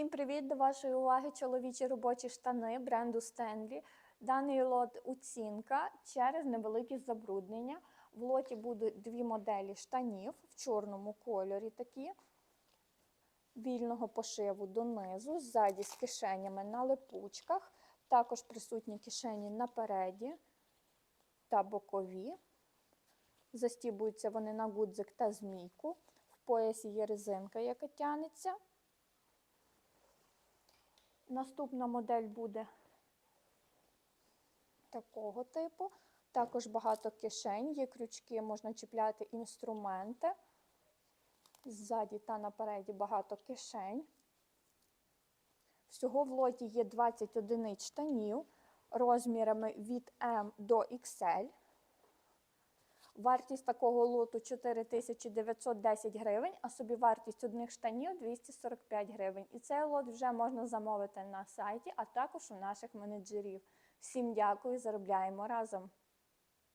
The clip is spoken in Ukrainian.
Всім привіт до вашої уваги чоловічі робочі штани бренду Стенлі. Даний лот оцінка через невеликі забруднення. В лоті будуть дві моделі штанів в чорному кольорі такі, вільного пошиву донизу, ззаді з кишенями на липучках. Також присутні кишені напереді та бокові. Застібуються вони на гудзик та змійку. В поясі є резинка, яка тянеться. Наступна модель буде такого типу. Також багато кишень, є крючки, можна чіпляти інструменти. Ззаді та напереді багато кишень. Всього в лоті є 20 одиниць штанів розмірами від М до XL. Вартість такого лоту 4910 гривень, а собівартість одних штанів 245 гривень. І цей лот вже можна замовити на сайті, а також у наших менеджерів. Всім дякую, заробляємо разом!